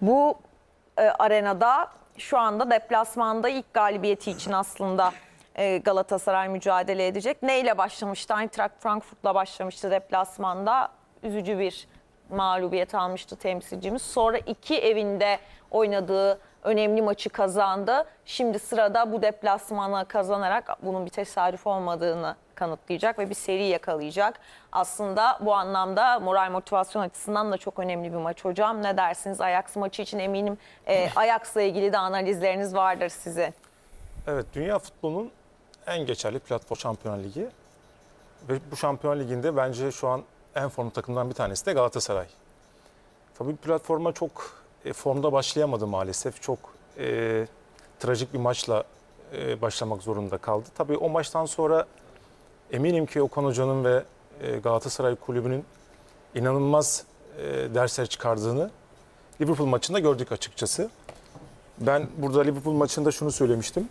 Bu e, arenada şu anda deplasmanda ilk galibiyeti için aslında e, Galatasaray mücadele edecek. Neyle başlamıştı? Eintracht Frankfurt'la başlamıştı deplasmanda. Üzücü bir mağlubiyet almıştı temsilcimiz. Sonra iki evinde oynadığı önemli maçı kazandı. Şimdi sırada bu deplasmanı kazanarak bunun bir tesadüf olmadığını kanıtlayacak ve bir seri yakalayacak. Aslında bu anlamda moral motivasyon açısından da çok önemli bir maç hocam. Ne dersiniz Ajax maçı için eminim e, Ajax'la ilgili de analizleriniz vardır sizin. Evet, dünya futbolunun en geçerli platform Şampiyonlar Ligi. Ve bu Şampiyonlar Ligi'nde bence şu an en formlu takımdan bir tanesi de Galatasaray. Tabii platforma çok e, formda başlayamadı maalesef. Çok e, trajik bir maçla e, başlamak zorunda kaldı. Tabii o maçtan sonra eminim ki Okan Hoca'nın ve e, Galatasaray Kulübü'nün inanılmaz e, dersler çıkardığını Liverpool maçında gördük açıkçası. Ben burada Liverpool maçında şunu söylemiştim.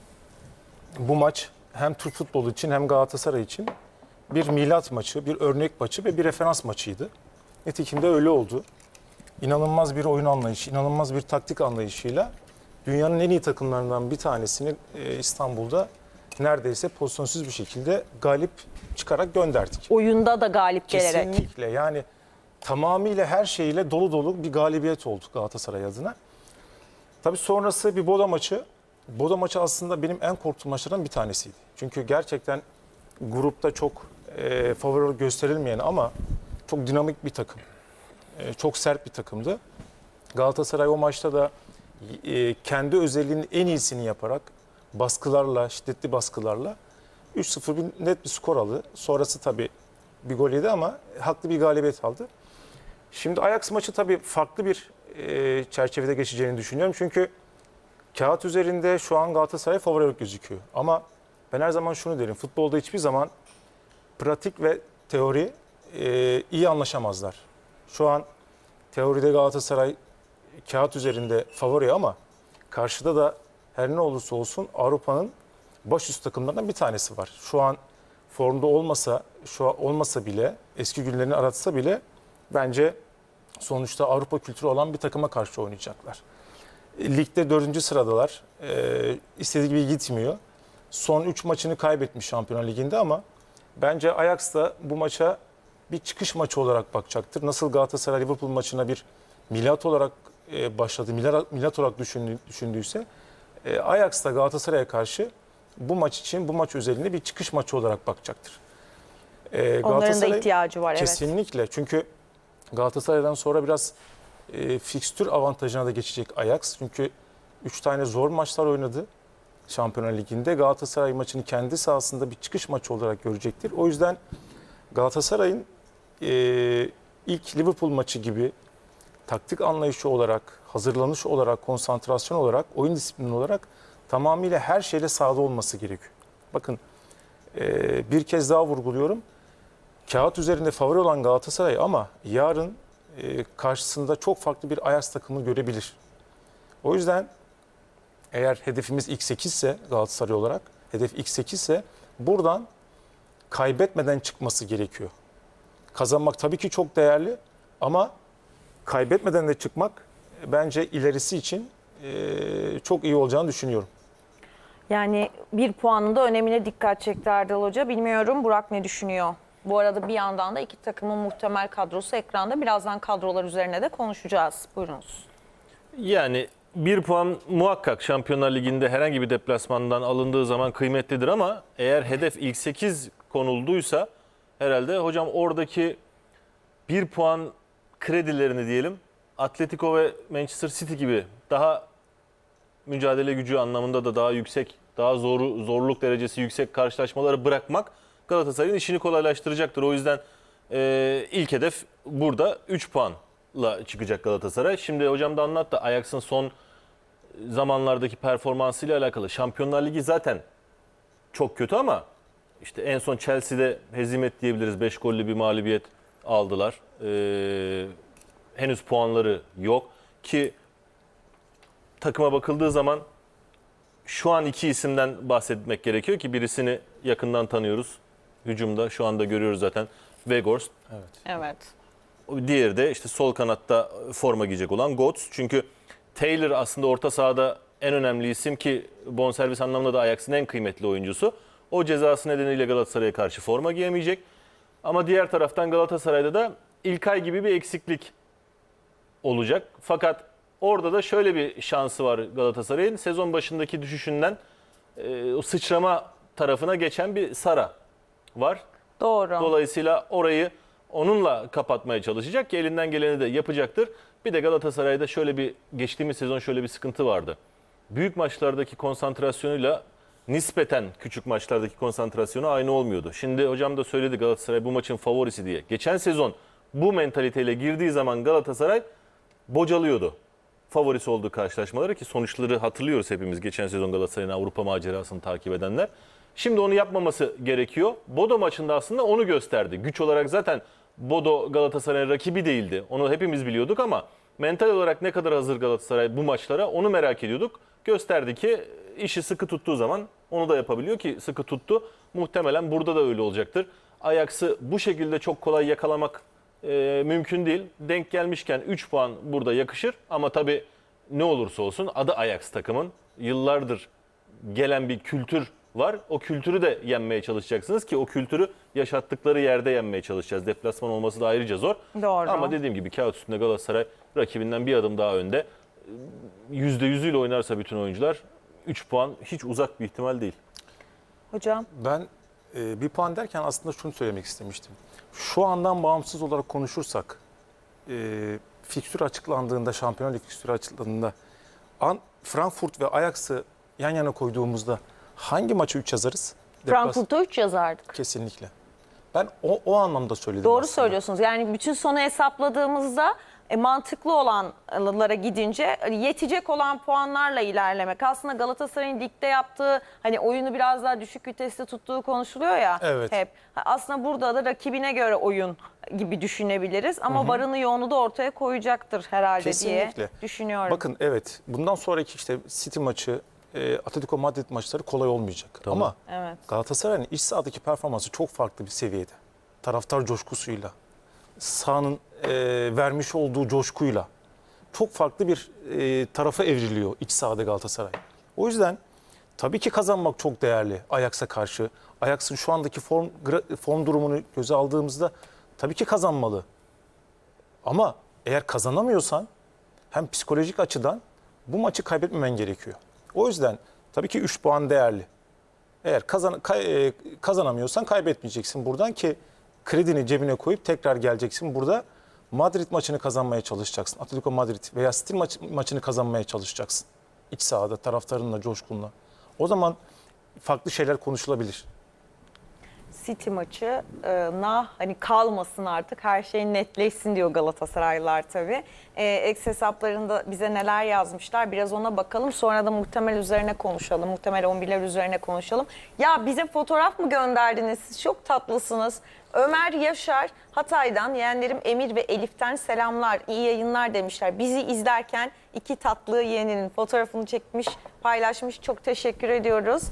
Bu maç hem Türk futbolu için hem Galatasaray için bir milat maçı, bir örnek maçı ve bir referans maçıydı. Nitekim de öyle oldu. İnanılmaz bir oyun anlayışı, inanılmaz bir taktik anlayışıyla dünyanın en iyi takımlarından bir tanesini e, İstanbul'da neredeyse pozisyonsuz bir şekilde galip çıkarak gönderdik. Oyunda da galip gelerek. Kesinlikle yani tamamıyla her şeyle dolu dolu bir galibiyet oldu Galatasaray adına. Tabii sonrası bir Boda maçı. Boda maçı aslında benim en korktuğum maçlardan bir tanesiydi. Çünkü gerçekten grupta çok e, favori gösterilmeyen ama çok dinamik bir takım. E, çok sert bir takımdı. Galatasaray o maçta da e, kendi özelliğinin en iyisini yaparak baskılarla, şiddetli baskılarla 3-0 bir net bir skor aldı. Sonrası tabii bir gol yedi ama haklı bir galibiyet aldı. Şimdi Ajax maçı tabii farklı bir e, çerçevede geçeceğini düşünüyorum. Çünkü kağıt üzerinde şu an Galatasaray favori olarak gözüküyor. Ama ben her zaman şunu derim. Futbolda hiçbir zaman pratik ve teori iyi anlaşamazlar. Şu an teoride Galatasaray kağıt üzerinde favori ama karşıda da her ne olursa olsun Avrupa'nın başüstü takımlarından bir tanesi var. Şu an formda olmasa, şu an olmasa bile, eski günlerini aratsa bile bence sonuçta Avrupa kültürü olan bir takıma karşı oynayacaklar. Ligde dördüncü sıradalar. Ee, istediği gibi gitmiyor. Son 3 maçını kaybetmiş Şampiyonlar Ligi'nde ama bence Ajax da bu maça bir çıkış maçı olarak bakacaktır. Nasıl Galatasaray Liverpool maçına bir milat olarak e, başladı, milat, milat olarak düşündü, düşündüyse e, Ajax da Galatasaray'a karşı bu maç için bu maç özelinde bir çıkış maçı olarak bakacaktır. E, Onların da ihtiyacı var evet. Kesinlikle. Çünkü Galatasaray'dan sonra biraz e, fikstür avantajına da geçecek Ajax. Çünkü 3 tane zor maçlar oynadı Şampiyonlar Ligi'nde. Galatasaray maçını kendi sahasında bir çıkış maçı olarak görecektir. O yüzden Galatasaray'ın e, ilk Liverpool maçı gibi taktik anlayışı olarak, hazırlanış olarak, konsantrasyon olarak, oyun disiplini olarak tamamıyla her şeyle sahada olması gerekiyor. Bakın e, bir kez daha vurguluyorum kağıt üzerinde favori olan Galatasaray ama yarın e, karşısında çok farklı bir Ajax takımı görebilir. O yüzden eğer hedefimiz ilk 8 ise Galatasaray olarak hedef ilk 8 ise buradan kaybetmeden çıkması gerekiyor. Kazanmak tabii ki çok değerli ama kaybetmeden de çıkmak bence ilerisi için e, çok iyi olacağını düşünüyorum. Yani bir puanın da önemine dikkat çekti Erdal Hoca. Bilmiyorum Burak ne düşünüyor? Bu arada bir yandan da iki takımın muhtemel kadrosu ekranda. Birazdan kadrolar üzerine de konuşacağız. Buyurunuz. Yani bir puan muhakkak Şampiyonlar Ligi'nde herhangi bir deplasmandan alındığı zaman kıymetlidir ama eğer hedef ilk 8 konulduysa herhalde hocam oradaki bir puan kredilerini diyelim Atletico ve Manchester City gibi daha mücadele gücü anlamında da daha yüksek, daha zor, zorluk derecesi yüksek karşılaşmaları bırakmak Galatasaray'ın işini kolaylaştıracaktır. O yüzden e, ilk hedef burada 3 puanla çıkacak Galatasaray. Şimdi hocam da anlattı Ajax'ın son zamanlardaki performansıyla alakalı. Şampiyonlar Ligi zaten çok kötü ama işte en son Chelsea'de hezimet diyebiliriz. 5 gollü bir mağlubiyet aldılar. Ee, henüz puanları yok ki takıma bakıldığı zaman şu an iki isimden bahsetmek gerekiyor ki birisini yakından tanıyoruz. Hücumda şu anda görüyoruz zaten Weghorst. Evet. Diğeri de işte sol kanatta forma giyecek olan Götze. Çünkü Taylor aslında orta sahada en önemli isim ki bonservis anlamında da Ajax'ın en kıymetli oyuncusu. O cezası nedeniyle Galatasaray'a karşı forma giyemeyecek. Ama diğer taraftan Galatasaray'da da İlkay gibi bir eksiklik olacak. Fakat orada da şöyle bir şansı var Galatasaray'ın. Sezon başındaki düşüşünden e, o sıçrama tarafına geçen bir Sara var. Doğru. Dolayısıyla orayı onunla kapatmaya çalışacak ki elinden geleni de yapacaktır. Bir de Galatasaray'da şöyle bir geçtiğimiz sezon şöyle bir sıkıntı vardı. Büyük maçlardaki konsantrasyonuyla nispeten küçük maçlardaki konsantrasyonu aynı olmuyordu. Şimdi hocam da söyledi Galatasaray bu maçın favorisi diye. Geçen sezon bu mentaliteyle girdiği zaman Galatasaray bocalıyordu. Favorisi olduğu karşılaşmaları ki sonuçları hatırlıyoruz hepimiz geçen sezon Galatasaray'ın Avrupa macerasını takip edenler. Şimdi onu yapmaması gerekiyor. Bodo maçında aslında onu gösterdi. Güç olarak zaten Bodo Galatasaray'ın rakibi değildi. Onu hepimiz biliyorduk ama mental olarak ne kadar hazır Galatasaray bu maçlara onu merak ediyorduk. Gösterdi ki işi sıkı tuttuğu zaman onu da yapabiliyor ki sıkı tuttu. Muhtemelen burada da öyle olacaktır. Ajax'ı bu şekilde çok kolay yakalamak e, mümkün değil. Denk gelmişken 3 puan burada yakışır ama tabii ne olursa olsun adı Ajax takımın. Yıllardır gelen bir kültür var. O kültürü de yenmeye çalışacaksınız ki o kültürü yaşattıkları yerde yenmeye çalışacağız. Deplasman olması da ayrıca zor. Doğru. Ama dediğim gibi kağıt üstünde Galatasaray rakibinden bir adım daha önde. %100'üyle oynarsa bütün oyuncular 3 puan hiç uzak bir ihtimal değil. Hocam Ben e, bir puan derken aslında şunu söylemek istemiştim. Şu andan bağımsız olarak konuşursak, e, fikstür açıklandığında, Şampiyonlar Ligi fikstürü açıklandığında An, Frankfurt ve Ajax'ı yan yana koyduğumuzda hangi maçı 3 yazarız? Frankfurt'a 3 yazardık. Kesinlikle. Ben o, o anlamda söyledim Doğru aslında. söylüyorsunuz. Yani bütün sonu hesapladığımızda e, mantıklı olanlara gidince e, yetecek olan puanlarla ilerlemek. Aslında Galatasaray'ın ligde yaptığı hani oyunu biraz daha düşük viteste tuttuğu konuşuluyor ya Evet. hep. Aslında burada da rakibine göre oyun gibi düşünebiliriz ama varını yoğunu da ortaya koyacaktır herhalde Kesinlikle. diye düşünüyorum. Bakın evet bundan sonraki işte City maçı, e, Atletico Madrid maçları kolay olmayacak. Ama Evet. Galatasaray'ın iç sahadaki performansı çok farklı bir seviyede. Taraftar coşkusuyla, sahanın e, vermiş olduğu coşkuyla çok farklı bir e, tarafa evriliyor iç sahada Galatasaray. O yüzden tabii ki kazanmak çok değerli Ajax'a karşı. Ajax'ın şu andaki form, form durumunu göze aldığımızda tabii ki kazanmalı. Ama eğer kazanamıyorsan hem psikolojik açıdan bu maçı kaybetmemen gerekiyor. O yüzden tabii ki 3 puan değerli. Eğer kazan, kay- e, kazanamıyorsan kaybetmeyeceksin buradan ki kredini cebine koyup tekrar geleceksin. Burada Madrid maçını kazanmaya çalışacaksın. Atletico Madrid veya City maç, maçını kazanmaya çalışacaksın. İç sahada taraftarınla, coşkunla. O zaman farklı şeyler konuşulabilir. City maçına hani kalmasın artık her şey netleşsin diyor Galatasaraylılar tabii. Ex hesaplarında bize neler yazmışlar biraz ona bakalım sonra da muhtemel üzerine konuşalım. Muhtemel 11'ler üzerine konuşalım. Ya bize fotoğraf mı gönderdiniz siz çok tatlısınız. Ömer Yaşar Hatay'dan yeğenlerim Emir ve Elif'ten selamlar iyi yayınlar demişler. Bizi izlerken iki tatlı yeğeninin fotoğrafını çekmiş paylaşmış çok teşekkür ediyoruz.